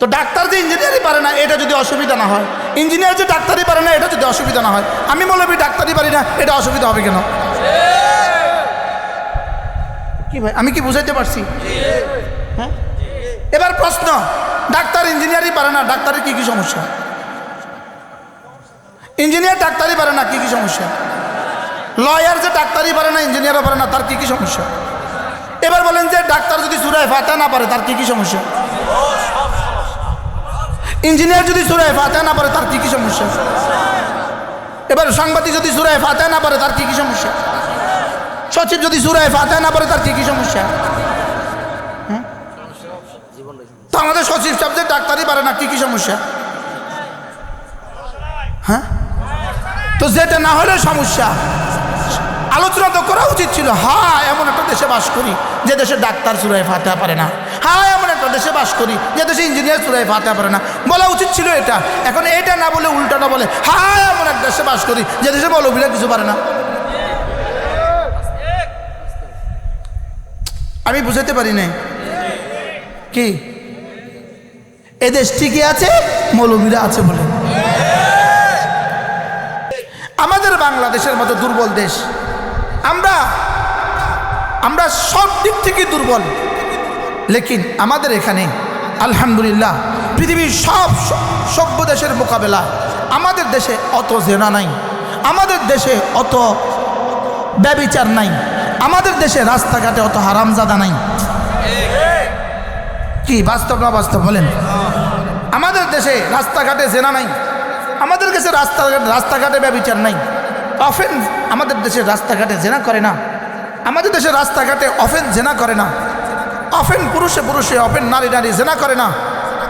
তো ডাক্তার যে ইঞ্জিনিয়ারই পারে না, এটা যদি অসুবিধা না হয়। ইঞ্জিনিয়ার যে ডাক্তারই পারে না, এটা যদি অসুবিধা না হয়। আমি মৌলবি ডাক্তারই পারি না, এটা অসুবিধা হবে কেন? কি ভাই, আমি কি বুঝাইতে পারছি? হ্যাঁ? এবার প্রশ্ন, ডাক্তার ইঞ্জিনিয়ারই পারে না, ডাক্তারের কি কি সমস্যা? ইঞ্জিনিয়ার ডাক্তারই পারে না, কি কি সমস্যা? লয়ার যে ডাক্তারই পারে না, ইঞ্জিনিয়ারও পারে না, তার কি কি সমস্যা? এবার বলেন যে ডাক্তার যদি সুরায় ফাতে না পারে, তার কি কি সমস্যা? ইঞ্জিনিয়ার যদি সুরায় ফাতে না পারে তার কি কি সমস্যা? এবার সাংবাদিক যদি সুরায় ফাতে না পারে তার কি কি সমস্যা? সচিব যদি সুরায় ফাতে না পারে তার কি কি সমস্যা? তো আমাদের সচিব সাহেব ডাক্তারই পারে না, কি কি সমস্যা? হ্যাঁ? তো যেটা না হলে সমস্যা। আলোচনা তো করা উচিত ছিল। হ্যাঁ এমন একটা দেশে বাস করি যে দেশে ডাক্তার সুরায় ফাতে পারে না। হ্যাঁ এমন একটা দেশে বাস করি যে দেশে ইঞ্জিনিয়ার সুরায় ফাতে পারে না। বলা উচিত ছিল এটা। এখন এটা না বলে উল্টাটা বলে হ্যাঁ এমন এক দেশে বাস করি যে দেশে মৌলবীরা কিছু পারে না। আমি বুঝাতে পারি নাই। কি? এ দেশ ঠিকই আছে, মৌলবীরা আছে বলে। আমাদের বাংলাদেশের মতো দুর্বল দেশ আমরা আমরা সব দিক থেকে দুর্বল। লেকিন আমাদের এখানে, আলহামদুলিল্লাহ, পৃথিবীর সব সভ্য দেশের মোকাবেলা, আমাদের দেশে অত জেনা নাই, আমাদের দেশে অত ব্যবিচার নাই, আমাদের দেশে রাস্তাঘাটে অত হারামজাদা নাই। কি বাস্তব না বাস্তব বলেন? আমাদের দেশে রাস্তাঘাটে জেনা নাই, আমাদের কাছে রাস্তাঘাট, রাস্তাঘাটে ব্যবিচার নাই। অফেন আমাদের দেশের রাস্তাঘাটে জেনা করে না। আমাদের দেশের রাস্তাঘাটে অফেন জেনা করে না। অফেন পুরুষে পুরুষে অফেন নারী নারী জেনা করে না।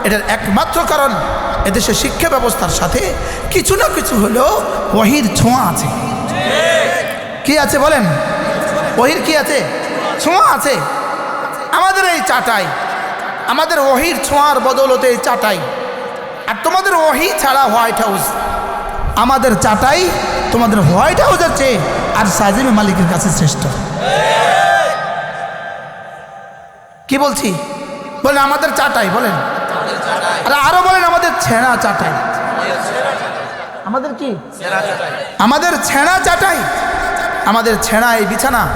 এটার একমাত্র কারণ এদেশে শিক্ষা ব্যবস্থার সাথে কিছু না কিছু হলেও ওহির ছোঁয়া আছে। কি আছে বলেন? ওহির কি আছে? ছোঁয়া আছে। আমাদের এই চাটাই, আমাদের ওহির ছোঁয়ার বদলতে এই চাটাই। আর তোমাদের ওহি ছাড়া হোয়াইট হাউস, আমাদের চাটাই তোমাদের হোয়াইট চেয়ে আর সাজিম মালিকের কাছে শ্রেষ্ঠ। কি বলছি? বলেন, আমাদের চাটাই, বলেন। আর আরও বলেন, আমাদের ছেঁড়া চাটাই। আমাদের কি? আমাদের ছেঁড়া চাটাই। আমাদের ছেঁড়া এই বিছানা।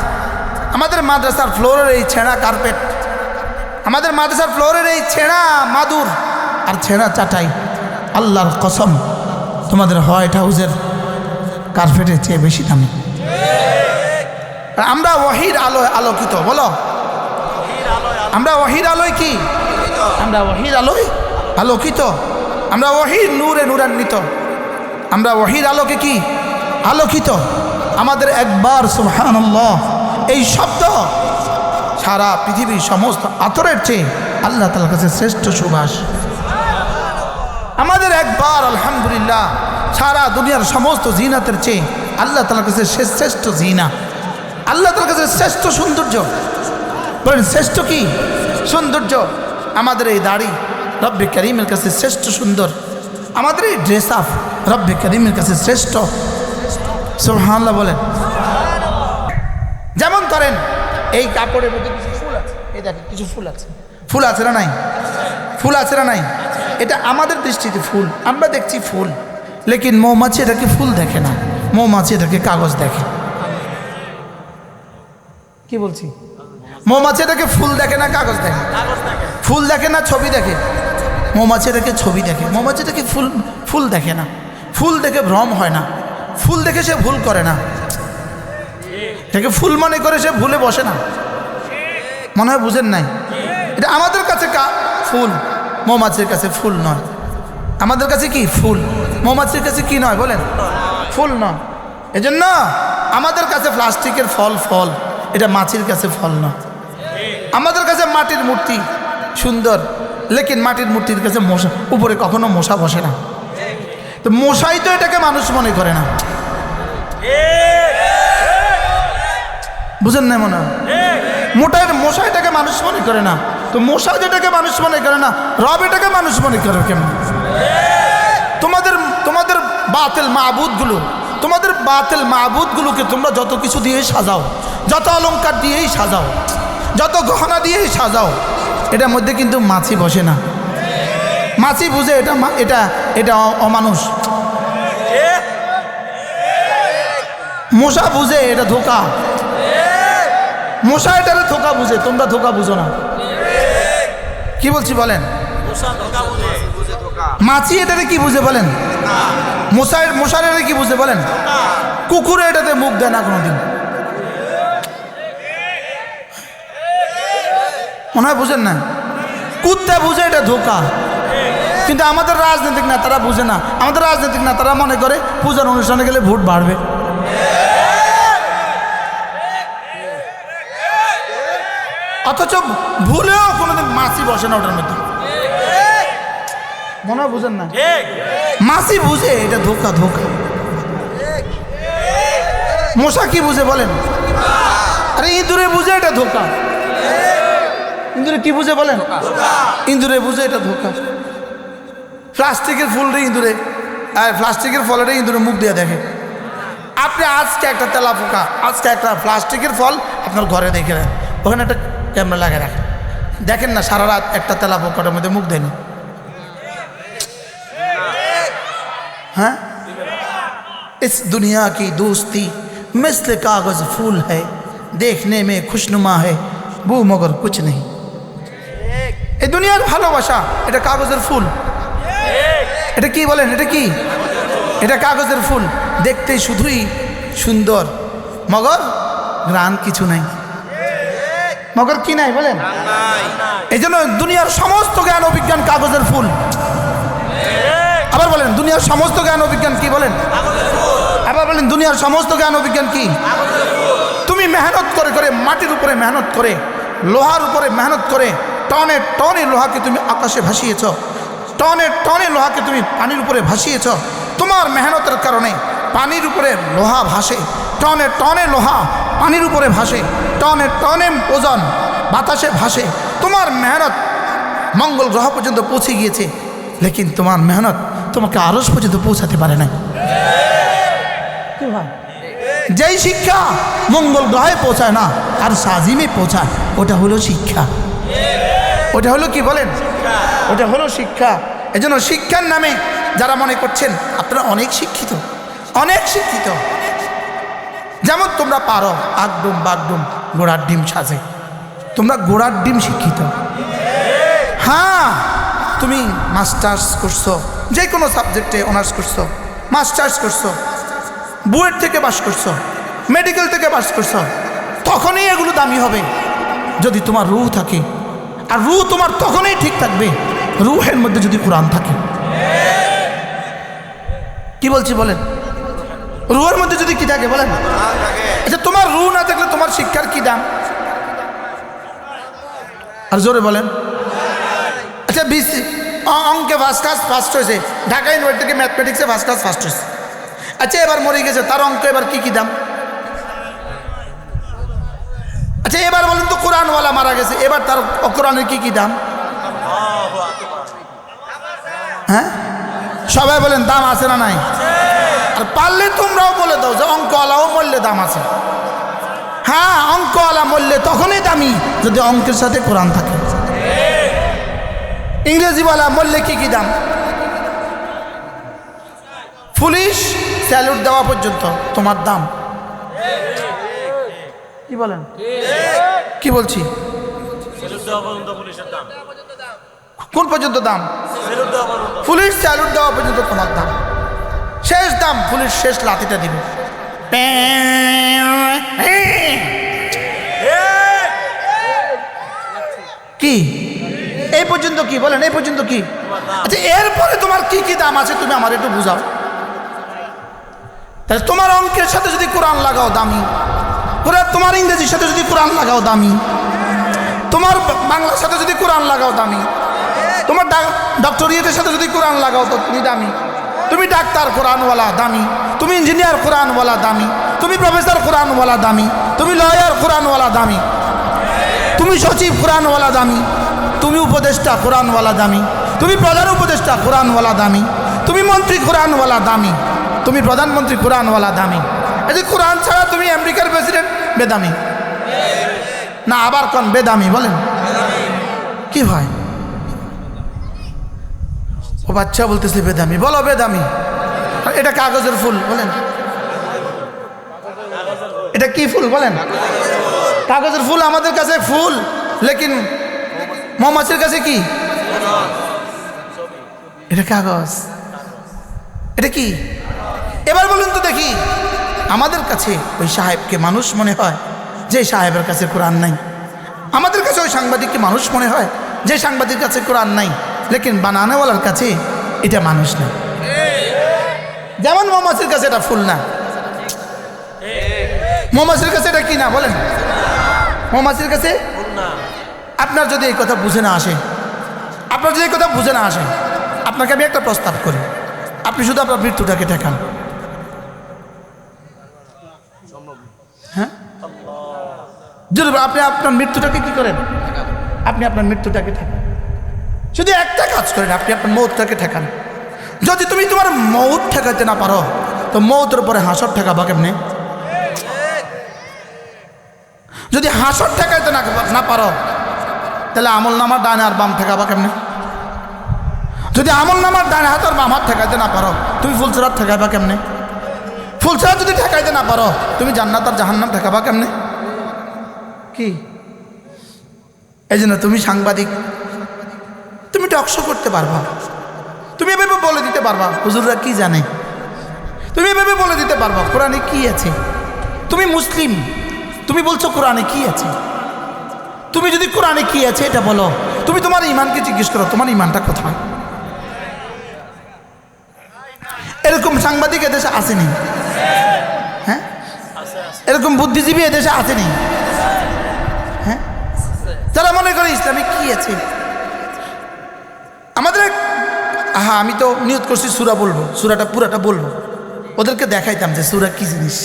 আমাদের মাদ্রাসার ফ্লোরের এই ছেঁড়া কার্পেট। আমাদের মাদ্রাসার ফ্লোরের এই ছেঁড়া মাদুর। আর ছেঁড়া চাটাই, আল্লাহর কসম, তোমাদের হোয়াইট হাউসের কার্পেটের চেয়ে বেশি দামি। আমরা ওহির আলোয় আলোকিত, বলো। আমরা ওহির আলোয় কি? আমরা ওহির আলোয় আলোকিত। আমরা ওহির নূরে নূরান্বিত। আমরা ওহির আলোকে কি? আলোকিত। আমাদের একবার, সুবহানাল্লাহ, এই শব্দ সারা পৃথিবীর সমস্ত আতরের চেয়ে আল্লাহ তালার কাছে শ্রেষ্ঠ সুবাস আমাদের একবার, আলহামদুলিল্লাহ সারা দুনিয়ার সমস্ত জিনাতের চেয়ে আল্লাহ তালার কাছে শ্রেষ্ঠ জিনা। আল্লাহ তালার কাছে শ্রেষ্ঠ সৌন্দর্য। বলেন, শ্রেষ্ঠ কি? সৌন্দর্য। আমাদের এই দাড়ি রব্বে করিমের কাছে শ্রেষ্ঠ সুন্দর। আমাদের এই ড্রেস আপ রব্বে করিমের কাছে শ্রেষ্ঠ। সুবহানাল্লাহ বলেন। যেমন ধরেন, এই কাপড়ের মধ্যে কিছু ফুল আছে। এই দেখেন, কিছু ফুল আছে। ফুল আছে না নাই? ফুল আছে না নাই? এটা আমাদের দৃষ্টিতে ফুল। আমরা দেখছি ফুল। লেকিন মৌমাছি এটাকে ফুল দেখে না। মৌমাছি এটাকে কাগজ দেখে। কি বলছি? মৌমাছি এটাকে ফুল দেখে না, কাগজ দেখে? ফুল দেখে না, ছবি দেখে? মৌমাছি এটাকে ছবি দেখে। মৌমাছি এটাকে ফুল ফুল দেখে না। ফুল দেখে ভ্রম হয় না। ফুল দেখে সে ভুল করে না। এটাকে ফুল মনে করে সে ভুলে বসে না। মনে হয় বুঝেন নাই? এটা আমাদের কাছে কা- ফুল। মৌমাছির কাছে ফুল নয়। আমাদের কাছে কি? ফুল। মৌমাছির কাছে কি নয় বলেন? ফুল নয়। এজন্য আমাদের কাছে প্লাস্টিকের ফল ফল, এটা মাছির কাছে ফল নয়। আমাদের কাছে মাটির মূর্তি সুন্দর, লেকিন মাটির মূর্তির কাছে মশা, উপরে কখনো মশা বসে না। তো মশাই তো এটাকে মানুষ মনে করে না। বুঝেন না মনে? মোটার মশা এটাকে মানুষ মনে করে না। তো মশা যেটাকে মানুষ মনে করে না, রব এটাকে মানুষ মনে করে কেমন? তোমাদের বাতিল মাহবুদগুলো তোমাদের বাতিল মাহবুদগুলোকে তোমরা যত কিছু দিয়েই সাজাও, যত অলংকার দিয়েই সাজাও, যত গহনা দিয়েই সাজাও, এটার মধ্যে কিন্তু মাছি বসে না। মাছি বুঝে এটা এটা এটা অমানুষ। মশা বুঝে এটা ধোকা। মশা এটারে ধোকা বুঝে, তোমরা ধোকা বুঝো না। কি বলছি বলেন? মাছি এটাতে কি বুঝে বলেন? মশাই, মশার এটা কি বুঝে বলেন? কুকুরে এটাতে মুখ দেয় না কোনোদিন। মনে হয় বুঝেন না? কুত্তা বুঝে এটা ধোকা। কিন্তু আমাদের রাজনৈতিক নেতারা বুঝে না। আমাদের রাজনৈতিক নেতারা মনে করে পূজার অনুষ্ঠানে গেলে ভোট বাড়বে। অথচ ভুলেও কোনোদিন মাছি বসে না ওটার মধ্যে। মনে হয় বুঝেন না। মাছি বুঝে এটা ধোকা ধোকা। মশা কি বুঝে বলেন? আরে ইঁদুরে বুঝে এটা ধোকা। ইঁদুরে কি বুঝে বলেন? ইঁদুরে বুঝে এটা ধোকা। প্লাস্টিকের ফুল রে ইঁদুরে আর প্লাস্টিকের ফলরে ইঁদুরে মুখ দিয়ে দেখে। আপনি আজকে একটা তেলা পোকা আজকে একটা প্লাস্টিকের ফল আপনার ঘরে দেখে নেন ওখানে একটা ক্যামেরা লাগিয়ে রাখেন। দেখেন না সারা রাত একটা তেলা পোকাটার মধ্যে মুখ দেয়নি हाँ इस दुनिया की दोस्ती मिसल कागज फूल है देखने में खुशनुमा है वो मगर कुछ नहीं এই দুনিয়ার ভালোবাসা এটা কাগজের ফুল এটা কি বলেন এটা কি এটা কাগজের ফুল দেখতে শুধুই সুন্দর মগর গ্রান কিছু নাই মগর কি নাই বলেন এই জন্য দুনিয়ার সমস্ত জ্ঞান ও বিজ্ঞান কাগজের ফুল আবার বলেন দুনিয়ার সমস্ত জ্ঞান অভিজ্ঞান কি বলেন? আবার বলেন, দুনিয়ার সমস্ত জ্ঞান অভিজ্ঞান কি? তুমি মেহনত করে করে মাটির উপরে মেহনত করে, লোহার উপরে মেহনত করে, টনে টনে লোহাকে তুমি আকাশে ভাসিয়েছ, টনে টনে লোহাকে তুমি পানির উপরে ভাসিয়েছ, তোমার মেহনতের কারণে পানির উপরে লোহা ভাসে, টনে টনে লোহা পানির উপরে ভাসে, টনে টনে ওজন বাতাসে ভাসে, তোমার মেহনত মঙ্গল গ্রহ পর্যন্ত পৌঁছে গিয়েছে, লেকিন তোমার মেহনত তোমাকে আরস পর্যন্ত পৌঁছাতে পারে না কি ভাই যেই শিক্ষা মঙ্গল গ্রহে পৌঁছায় না আর সাজিমে পৌঁছায় ওটা হলো শিক্ষা। ওটা হলো কি বলেন? ওটা হলো শিক্ষা। এজন্য শিক্ষার নামে যারা মনে করছেন আপনারা অনেক শিক্ষিত অনেক শিক্ষিত। যেমন তোমরা পারো আগডুম বাগডুম গোড়ার ডিম সাজে। তোমরা গোড়ার ডিম শিক্ষিত। হ্যাঁ তুমি মাস্টার্স করছ যে কোনো সাবজেক্টে অনার্স করছ মাস্টার্স করছ, বুয়েট থেকে পাস করছ মেডিকেল থেকে পাস করছ, তখনই এগুলো দামি হবে। যদি তোমার রুহ থাকে, আর রুহ তোমার তখনই ঠিক থাকবে, রুহের মধ্যে যদি কোরআন থাকে। কি বলছি বলেন? রুহের মধ্যে যদি কি থাকে বলেন? আচ্ছা তোমার রু না থাকলে তোমার শিক্ষার কি দাম? আর জোরে বলেন। আচ্ছা বিশ অঙ্কে ফার্স্ট ক্লাস ফার্স্ট হয়েছে ঢাকা ইউনিভার্সিটি ম্যাথমেটিক্সে ফার্স্ট ক্লাস ফার্স্ট হয়েছে আচ্ছা এবার মরে গেছে, তার অঙ্ক এবার কি কি দাম? আচ্ছা এবার বলেন তো কোরআনওয়ালা মারা গেছে, এবার তার কোরআনের কি কি দাম? হ্যাঁ? সবাই বলেন, দাম আছে না নাই? আর পারলে তোমরাও বলে দাও যে অঙ্কওয়ালাও মরলে দাম আছে। হ্যাঁ অঙ্কওয়ালা মরলে তখনই দামি যদি অঙ্কের সাথে কোরআন থাকে। ইংরেজিওয়ালা মরলে কি কি দাম? পুলিশ স্যালুট দেওয়া পর্যন্ত তোমার দাম। কি বলেন? কি বলছি? কোন পর্যন্ত দাম? পুলিশ স্যালুট দেওয়া পর্যন্ত তোমার দাম। শেষ দাম, পুলিশ শেষ লাঠিটা দিবে। কি? এই পর্যন্ত কি? বলেন, এই পর্যন্ত কি? আচ্ছা এরপরে তোমার কি কি দাম আছে তুমি আমার একটু বুঝাও। তাহলে তোমার অঙ্কের সাথে যদি কোরআন লাগাও দামি তোমার ইংরেজির সাথে যদি কোরআন লাগাও দামি, তোমার বাংলার সাথে যদি কোরআন লাগাও দামি, তোমার ডক্টরিয়েটের সাথে যদি কোরআন লাগাও তো তুমি দামি। তুমি ডাক্তার কোরআনওয়ালা দামি, তুমি ইঞ্জিনিয়ার কোরআনওয়ালা দামি, তুমি প্রফেসর কোরআনওয়ালা দামি, তুমি লয়ার কোরআনওয়ালা দামি, তুমি সচিব কোরআনওয়ালা দামি। তুমি উপদেষ্টা, কোরআনওয়ালা দামি। তুমি প্রধান উপদেষ্টা, কোরআনওয়ালা দামি। তুমি মন্ত্রী, কোরআনওয়ালা দামি। তুমি প্রধানমন্ত্রী, কোরআনওয়ালা দামি। এই যে কোরআন ছাড়া তুমি আমেরিকার প্রেসিডেন্ট, বেদামি। না, আবার কোন বেদামি, বলেন। কি হয়? ও বাচ্চা বলতেছে বেদামি। বলো বেদামি। এটা কাগজের ফুল, বলেন। এটা কি ফুল, বলেন? কাগজের ফুল আমাদের কাছে ফুল, লেকিন মৌমাছির কাছে কি? এটা কাগজ। এটা কি? এবার বলুন তো দেখি। আমাদের কাছে ওই সাহেবকে মানুষ মনে হয়, যে সাহেবের কাছে কোরআন নাই। আমাদের কাছে ওই সাংবাদিককে মানুষ মনে হয়, যে সাংবাদিক কাছে কোরআন নাই। লেকিন বানানোওয়ালার কাছে এটা মানুষ না যেমন মৌমাছির কাছে এটা ফুল না। মৌমাছির কাছে এটা কি না? বলেন। মৌমাছির কাছে আপনার যদি এই কথা বুঝে না আসে, আপনার যদি এই কথা বুঝে না আসে, আপনাকে আমি একটা প্রস্তাব করি। আপনি শুধু আপনার মৃত্যুটাকে ঠেকান। হ্যাঁ? আপনি আপনার মৃত্যুটাকে কি করেন? আপনি আপনার মৃত্যুটাকে ঠেকান। শুধু একটা কাজ করেন, আপনি আপনার মৌতটাকে ঠেকান। যদি তুমি তোমার মৌত ঠেকাতে না পারো, তো মৌতের উপরে হাসর ঠেকাবা কেমনে? যদি হাসর ঠেকাইতে না পারো তাহলে আমল নামার ডানে আর বাম ঠেকাবা কেমনে? যদি আমল নামার ডানে হাত আর বাম হাত ঠেকাইতে না পারো, তুমি ফুলসরাত ঠেকাইবা কেমনে? ফুলসরাত যদি ঠেকাইতে না পারো, তুমি জান্নাত আর জাহান্নাম ঠেকাবা কেমনে? কি? এই জন্য তুমি সাংবাদিক, তুমি টকশো করতে পারবা। তুমি এভাবে বলে দিতে পারবা, হুজুররা কি জানে? তুমি এভাবে বলে দিতে পারবা, কোরআনে কি আছে? তুমি মুসলিম, তুমি বলছো কোরআনে কি আছে? তুমি যদি কোরআনে কি আছে এটা বলো। তুমি তোমার ইমানকে জিজ্ঞেস করো, তোমার ইমানটা কোথায়? এরকম সাংবাদিক এদেশে আসেনি। হ্যাঁ? এরকম বুদ্ধিজীবী এদেশে আসেনি। হ্যাঁ? যারা মনে করে, ইসলামে কি আছে? আমাদের হ্যাঁ আমি তো নিয়ত করছি সুরা বলব, সুরাটা পুরাটা বলব। ওদেরকে দেখাইতাম যে সুরা কি জিনিস।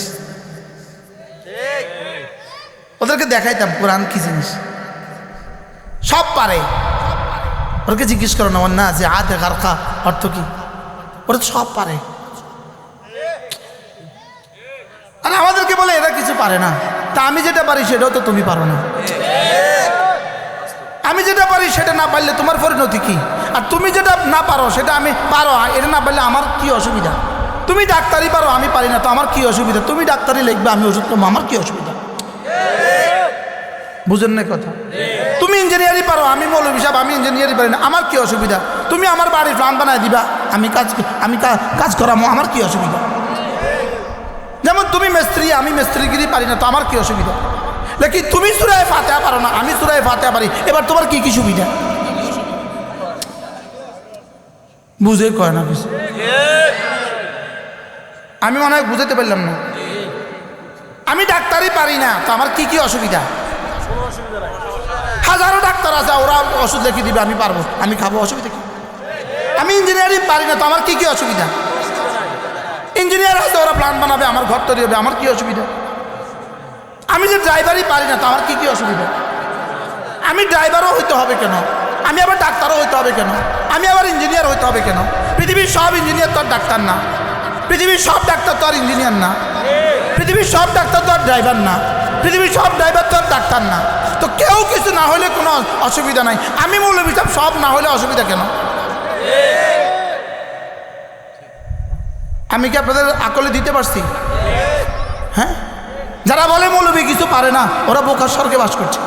ওদেরকে দেখাইতাম কোরআন কি জিনিস। সব পারে। ওদেরকে জিজ্ঞেস করো না না যে আতে গারখা অর্থ কি? ওরা সব পারে। আর আমাদেরকে বলে এরা কিছু পারে না। তা আমি যেটা পারি সেটাও তো তুমি পারো না। আমি যেটা পারি সেটা না পারলে তোমার পরিণতি কি? আর তুমি যেটা না পারো সেটা আমি পারো এটা না পারলে আমার কি অসুবিধা? তুমি ডাক্তারি পারো, আমি পারি না, তো আমার কি অসুবিধা? তুমি ডাক্তারি লিখবে, আমি ওষুধ খাব আমার কি অসুবিধা? বুঝেন না কথা? ইঞ্জিনিয়ারিং পারো, আমি মৌলবী সাহেব, আমি ইঞ্জিনিয়ারিং পারি না। আমার কি অসুবিধা? তুমি আমার বাড়ির প্ল্যান বানায় দিবা, আমি কাজ আমি কাজ করামো, আমার কি অসুবিধা? যেমন তুমি মিস্ত্রি, আমি মিস্ত্রিগিরি পারি না, তো আমার কি অসুবিধা? লেকিন তুমি সুরায় ফাতেহা পারো না, আমি সুরায় ফাতেহা পারি, এবার তোমার কি কি সুবিধা? বুঝে কয় না আমি মনে হয় বুঝাতে পারলাম না। আমি ডাক্তারই পারি না, তো আমার কি কি অসুবিধা? হাজারো ডাক্তার আছে, ওরা ওষুধ লিখে দিবে, আমি পারব। আমি খাব, অসুবিধা কি? আমি ইঞ্জিনিয়ারিং পারি না তো, আমার কি কি অসুবিধা? ইঞ্জিনিয়ার আছে, ওরা প্ল্যান বানাবে, আমার ঘর তৈরি হবে, আমার কি অসুবিধা? আমি যে ড্রাইভারই পারি না, তো আমার কি কি অসুবিধা? আমি ড্রাইভারও হইতে হবে কেন? আমি আবার ডাক্তারও হইতে হবে কেন? আমি আবার ইঞ্জিনিয়ার হইতে হবে কেন? পৃথিবীর সব ইঞ্জিনিয়ার তো ডাক্তার না। পৃথিবীর সব ডাক্তার তো আর ইঞ্জিনিয়ার না। পৃথিবীর সব ডাক্তার তো আর ড্রাইভার না। পৃথিবীর সব ড্রাইভার তো আর ডাক্তার না। তো কেউ কিছু না হলে কোনো অসুবিধা নাই। আমি মৌলবী সাহেব, সব না হলে অসুবিধা কেন? আমি কি আপনাদের আকলে দিতে পারছি? হ্যাঁ? যারা বলে মৌলবী কিছু পারে না, ওরা বোকার স্বর্গে বাস করছে।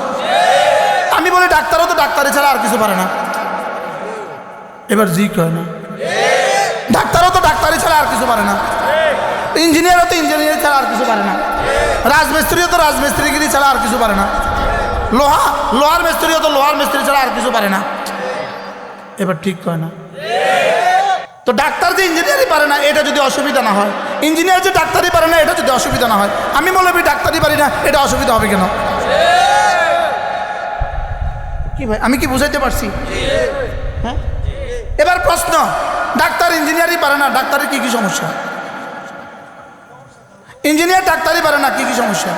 আমি বলি ডাক্তারও তো ডাক্তারি ছাড়া আর কিছু পারে না। এবার জি কয় না। ডাক্তারও তো ডাক্তারি ছাড়া আর কিছু পারে না। ইঞ্জিনিয়ারও তো ইঞ্জিনিয়ার ছাড়া আর কিছু পারে না। রাজমিস্ত্রিও তো রাজমিস্ত্রিগিরি ছাড়া আর কিছু পারে না। লোহা, লোহার মিস্ত্রিও তো লোহার মিস্ত্রি ছাড়া আর কিছু পারে না। এবার ঠিক কয় না। তো ডাক্তার যে ইঞ্জিনিয়ারই পারে না, এটা যদি অসুবিধা না হয়। ইঞ্জিনিয়ার যে ডাক্তারই পারে না, এটা যদি অসুবিধা না হয়। আমি মনে করি ডাক্তারই পারি না, এটা অসুবিধা হবে কেন? কি ভাই, আমি কি বুঝাইতে পারছি? হ্যাঁ? এবার প্রশ্ন, ডাক্তার ইঞ্জিনিয়ারই পারে না, ডাক্তারের কি কি সমস্যা? ইঞ্জিনিয়ার ডাক্তারই পারে না, কি কি সমস্যা?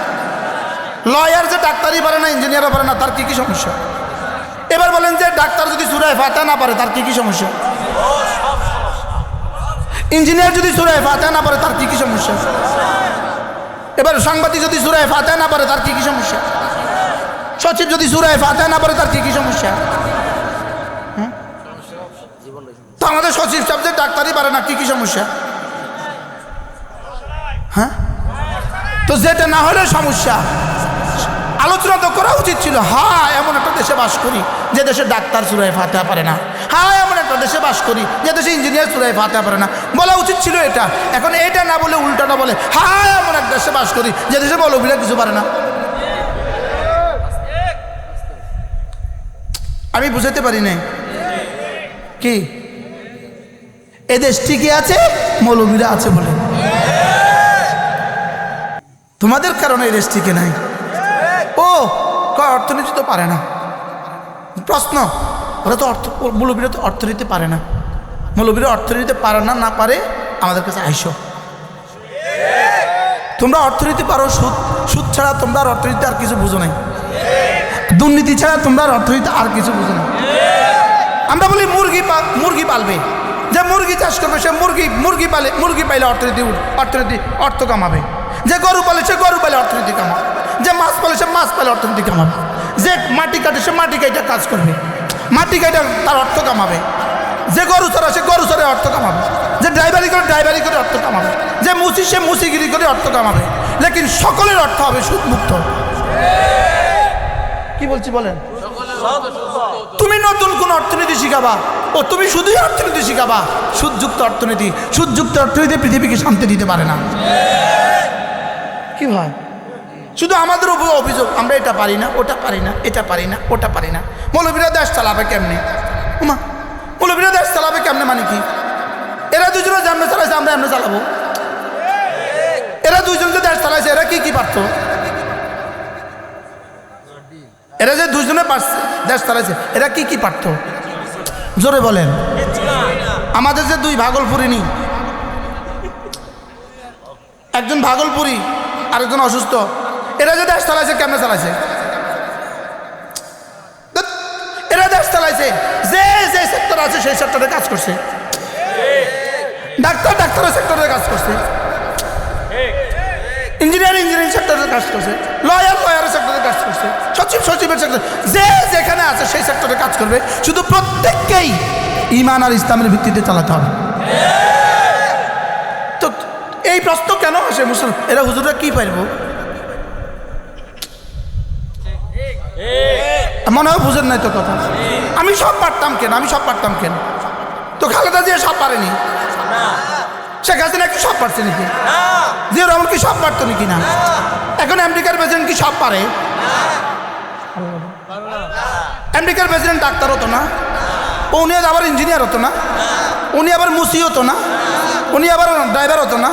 লয়ার যে ডাক্তারই পারে না, ইঞ্জিনিয়ারও পারে না, তার কি কি সমস্যা? এবার বলেন যে ডাক্তার যদি সুরায় ফাতা না পারে, তার কি কি সমস্যা? ইঞ্জিনিয়ার যদি সুরায় ফাতে না পারে, তার কি কি সমস্যা? এবার সাংবাদিক যদি সুরায় ফাতে না পারে, তার কি কি সমস্যা? সচিব যদি সুরায় ফাতে না পারে, তার কি কি সমস্যা? তো আমাদের সচিব সাহেব যে ডাক্তারই পারে না, কি কি সমস্যা? হ্যাঁ? তো যেটা না হলে সমস্যা। আলোচনা তো করা উচিত ছিল। হ্যাঁ এমন একটা দেশে বাস করি যে দেশে ডাক্তার চুরাই ফাতে পারে না। হ্যাঁ এমন একটা দেশে বাস করি যে দেশে ইঞ্জিনিয়ার চুরাই ফাতে পারে না। বলা উচিত ছিল এটা। এখন এটা না বলে, উল্টাটা বলে হ্যাঁ এমন এক দেশে বাস করি যে দেশে মৌলবীরা কিছু পারে না। আমি বুঝাতে পারি না কি? এ দেশ ঠিকই আছে, মৌলবীরা আছে বলে। তোমাদের কারণে এই দেশ টিকে নাই। ও, কয় অর্থনীতি তো পারে না। প্রশ্ন, ওরা তো অর্থ মৌলবীরা তো অর্থনীতি পারে না। মৌলবীরা অর্থনীতি পারে না না পারে, আমাদের কাছে আইসো। তোমরা অর্থনীতি পারো, সুদ সুদ ছাড়া তোমরা আর অর্থনীতি আর কিছু বুঝো নাই। দুর্নীতি ছাড়া তোমরা আর অর্থনীতি আর কিছু বুঝো না আমরা বলি, মুরগি মুরগি পালবে। যে মুরগি চাষ করবে, সে মুরগি মুরগি পালে, মুরগি পাইলে অর্থনীতি অর্থনীতি, অর্থ কামাবে। যে গরু পালে, সে গরু পালে অর্থনীতি কামাবে। যে মাছ পালে সে মাছ পালে অর্থনীতি কামাবে। যে মাটি কাটে সে মাটি কাইটা কাজ করবে। মাটি কাইটা তার অর্থ কামাবে। যে গরু চড়া সে গরু চড়ে অর্থ কামাবে। যে ড্রাইভারি করে ড্রাইভারি করে অর্থ কামাবে। যে মুসি সে মুসিগিরি করে অর্থ কামাবে। লেকিন সকলের অর্থ হবে সুদমুক্ত। কি বলছি বলেন? তুমি নতুন কোন অর্থনীতি শিখাবা ও তুমি শুধুই অর্থনীতি শিখাবা। সুদযুক্ত অর্থনীতি। সুদযুক্ত অর্থনীতি পৃথিবীকে শান্তি দিতে পারে না। কি ভাই? শুধু আমাদের উপর অভিযোগ, আমরা এটা পারি না, ওটা পারি না, এটা পারি না, ওটা পারি না। মৌলবীরা দেশ চালাবে কেমনে? উমা মৌলবীরা দেশ চালাবে কেমনে মানে কি? এরা দুজনে যেমনে চালাইছে, আমরা এমনি চালাবো। এরা দুজন যে দেশ চালাইছে, এরা কি কি পারতো? এরা যে দুজনে পারছে, দেশ চালাইছে, এরা কি কি পারতো? জোরে বলেন। আমাদের যে দুই ভাগলপুরি নি, একজন ভাগলপুরি, আরেকজন অসুস্থ। এরা যে দেশ চালাইছে, কেমনে চালাইছে? এরা দেশ চালাইছে, যে যে সেক্টর আছে, সেই সেক্টরে কাজ করছে। ডাক্তার ডাক্তারের সেক্টরে কাজ করছে। ইঞ্জিনিয়ার ইঞ্জিনিয়ারিং সেক্টরে কাজ করছে। লয়ার লয়ারের সেক্টরে কাজ করছে। সচিব সচিবের সেক্টরে যে যেখানে আছে, সেই সেক্টরে কাজ করবে। শুধু প্রত্যেককেই ইমান আর ইসলামের ভিত্তিতে চালাতে হবে। তো এই প্রশ্ন কেন আসে মুসলমান এরা হুজুররা কি পারব মনে হয় বুঝেন নাই তো কথা। আমি সব পারতাম কেন? আমি সব পারতাম কেন? তো খালেদা দিয়ে সব পারেনি। শেখ হাসিনা কি সব পারছে নাকি? জিয়া রহমান কি সব পারতো নাকি না? এখন আমেরিকার প্রেসিডেন্ট কি সব পারে? আমেরিকার প্রেসিডেন্ট ডাক্তার হতো না। উনি আবার ইঞ্জিনিয়ার হতো না। উনি আবার মুসি হতো না। উনি আবার ড্রাইভার হতো না।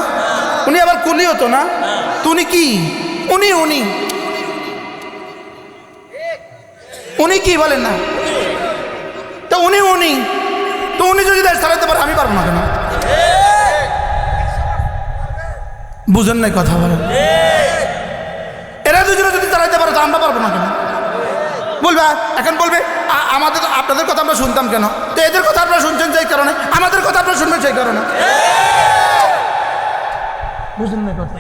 উনি আবার কুলি হতো না। তো উনি কি? উনি উনি। উনি কি বলেন না? তো উনি উনি, তো উনি যদি দেশ চালাতে পারে, আমি পারব না কেন? বুঝেন নাই কথা বলেন। এরা দুজনে যদি চালাইতে পারে, তো আমরা পারব না কেন? বলবে, এখন বলবে আমাদের, আপনাদের কথা আমরা শুনতাম কেন? তো এদের কথা আপনারা শুনছেন সেই কারণে, আমাদের কথা আপনারা শুনবেন সেই কারণে। বুঝেন নাই কথা?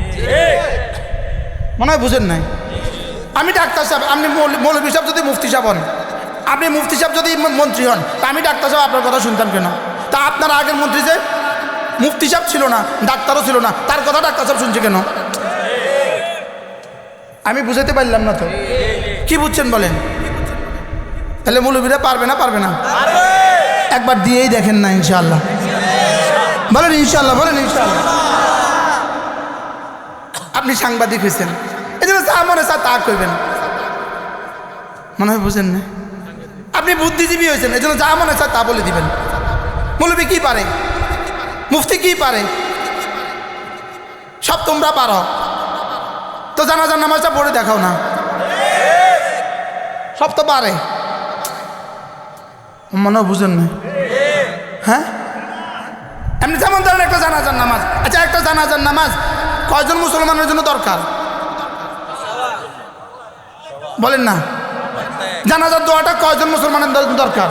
মনে হয় বুঝেন নাই? আমি ডাক্তার সাহেব, আপনি মৌল- মৌলভী সাহেব যদি মুফতি সাহেব হন, আপনি মুফতি সাহেব যদি মন্ত্রী হন, তা আমি ডাক্তার সাহেব আপনার কথা শুনতাম কেন? তা আপনার আগের মন্ত্রী যে মুফতি সাহেব ছিল না, ডাক্তারও ছিল না, তার কথা ডাক্তার সাহেব শুনছে কেন? আমি বুঝাতে পারলাম না তো। কি বুঝছেন বলেন? তাহলে মৌলবীরা পারবে না পারবে না? একবার দিয়েই দেখেন না ইনশাল্লাহ বলেন ইনশাল্লাহ বলেন ইনশাল্লাহ আপনি সাংবাদিক হয়েছেন। মনে চা তা করবেন মনে হয় বুঝেন না। আপনি বুদ্ধিজীবী হয়েছেন এই জন্য যা মনে চায় তা বলে দিবেন। মৌলবী কি পারে? মুফতি কি পারে? সব তোমরা পারো। তো জানাজার নামাজটা পড়ে দেখাও না। সব তো পারে। মনে বুঝেন না। হ্যাঁ? এমনি যেমন ধরেন একটা জানাজার নামাজ। আচ্ছা একটা জানাজার নামাজ কয়জন মুসলমানের জন্য দরকার? বলেন না। জানাজার দোয়াটা কয়জন মুসলমানের দরকার?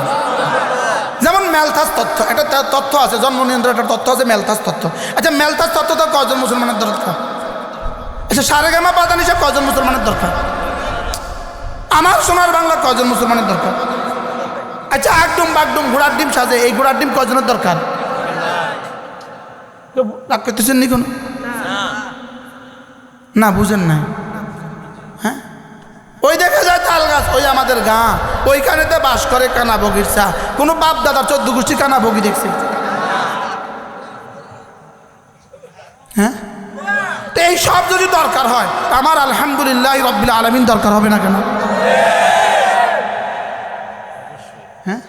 যেমন মেলথাস তথ্য একটা তথ্য আছে, জন্ম নিয়ন্ত্রণ একটা তথ্য আছে মেলথাস তথ্য। আচ্ছা মেলথাস তথ্য তো কয়জন মুসলমানের দরকার? আচ্ছা সারেগামা পাতানি সব কয়জন মুসলমানের দরকার? আমার সোনার বাংলা কয়জন মুসলমানের দরকার? আচ্ছা একদম বাগডুম ঘোড়ার ডিম সাজে, এই ঘোড়ার ডিম কজনের দরকার? রাগ করতেছেন নি কোনো? না। বুঝেন না ওই দেখা যায় তাল গাছ, ওই আমাদের গাঁ। ওইখানেতে বাস করে কানা বগিরছা কোনো বাপ দাদা চোদ্দ গোষ্ঠী কানা বগি দেখছে। হ্যাঁ? তো এই সব যদি দরকার হয়, আমার আলহামদুলিল্লাহ রব্বিল আলমিন দরকার হবে না কেন? হ্যাঁ?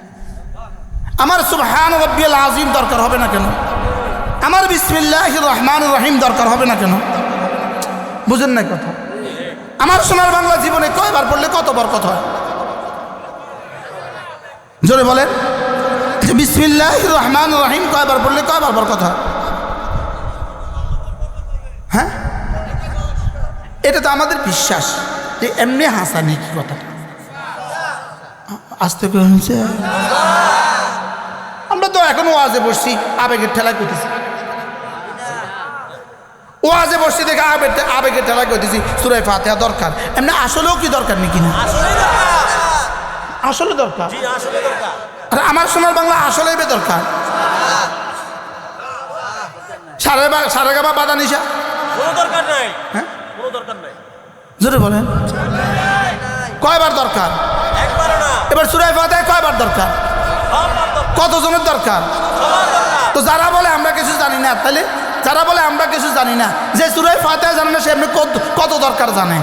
আমার সুবহান রব্বিল আজিম দরকার হবে না কেন? আমার বিসমিল্লাহ রহমান রহিম দরকার হবে না কেন? বুঝেন না কথা? আমার সোনার বাংলা জীবনে কয়বার পড়লে কত বরকত হয়? জোরে বলেন। বিসমিল্লাহ রহমান রহিম কয়বার পড়লে কয়বার বরকত হয়? হ্যাঁ? এটা তো আমাদের বিশ্বাস যে এমনি হাসা নেই কি কথা? আসতে আমরা তো এখন আজে বসছি, আবেগের ঠেলায় করতেছি ওয়াজে বসছি দেখে আবেগ আবেগের ঠেলায় করতেছি সুরাই ফাতেহা দরকার। এমনি আসলেও কি দরকার নাকি না? আসলে দরকার? আর আমার সোনার বাংলা আসলেই বে দরকার। বা সারে গাবা বাদা নিশা। দরকার নাই। হ্যাঁ? দরকার নাই। জোরে বলেন। কয়বার দরকার? এবার সুরাই ফাতেহা কয়বার দরকার? কতজনের দরকার? তো যারা বলে আমরা কিছু জানি না তাহলে যারা বলে, আমরা কিছু জানি না। যে সুরাই ফাতে জানে না, সে এমনি কত কত দরকার জানে।